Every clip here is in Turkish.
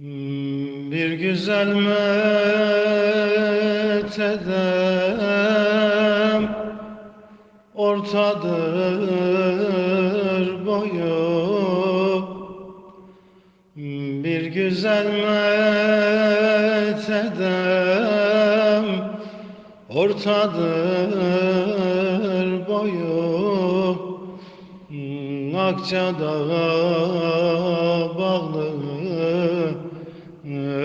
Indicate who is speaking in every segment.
Speaker 1: Bir güzel metedem ortadır boyu. Bir güzel metedem ortadır boyu. Akçadağ'a bağlı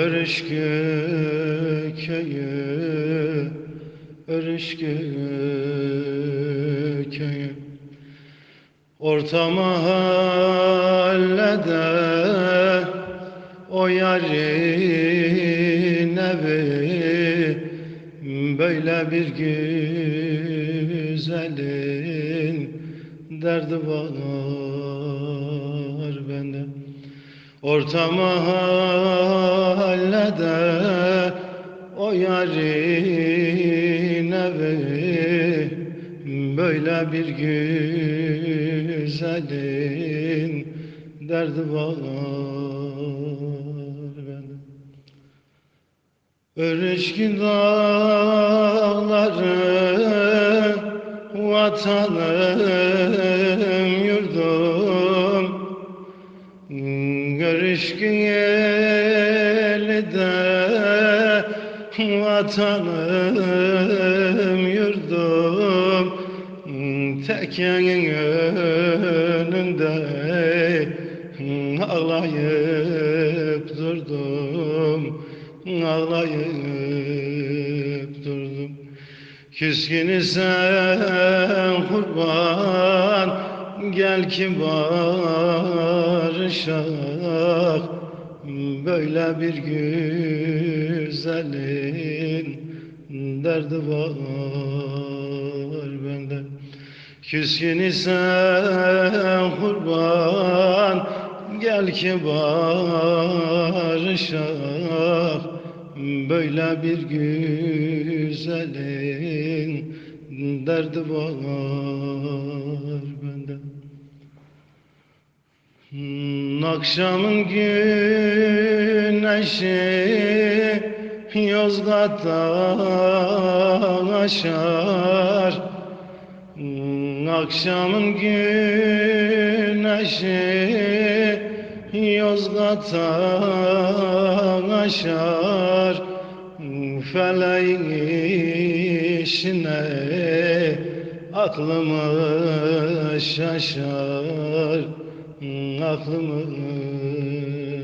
Speaker 1: Örüşkü köyü Örüşkü köyü Orta mahallede o yarın evi Böyle bir güzelin derdi bende Orta mahallede o yarın evi Böyle bir güzelin derdi var bende. Örüşkün dağları vatanım Görüşkün yeli de vatanım yurdum Tek önünde ağlayıp durdum Ağlayıp durdum. Küskün sen kurban Gel ki barışak Böyle bir güzelin derdi var bende. Küskün sen kurban Gel ki barışak. Böyle bir güzelin derdi var bende Hmm, Akşamın güneşi Yozgat'tan aşar. Hmm, Akşamın güneşi Yozgat'tan aşar. Feleğin işine aklımı şaşar Aklımı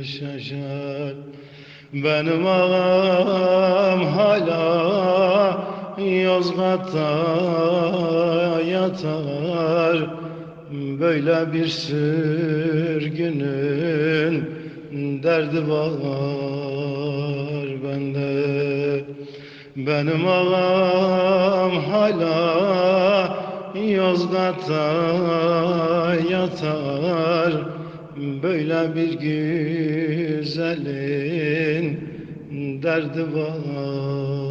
Speaker 1: şaşar. Benim ağam hala Yozgat'ta yatar. Böyle bir sürgünün derdi var bende. Benim ağam hala Yozgat'ta yatar. Böyle bir güzelin derdi var